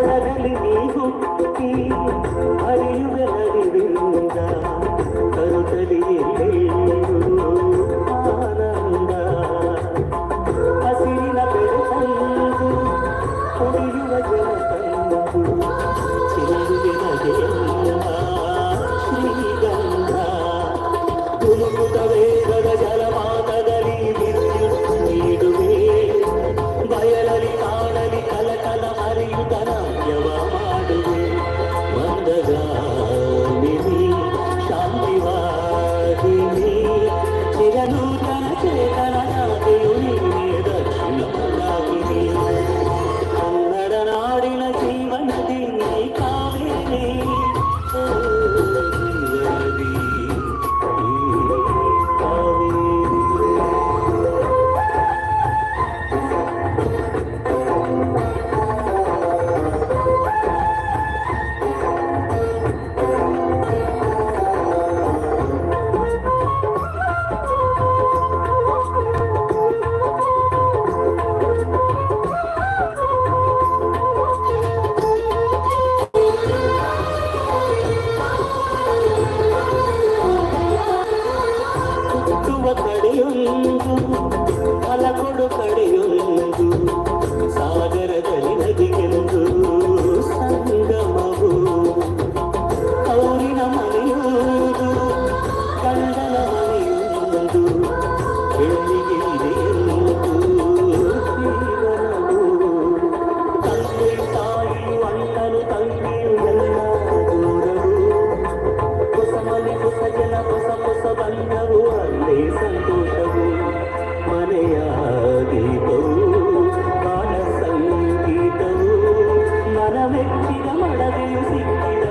అలరలి నీవు మరియు వెలరి ಕಡೆಯೊಂದು ಮಲಗುಡು ಕಡೆಯೊಂದು ಸಾಗರ music, I.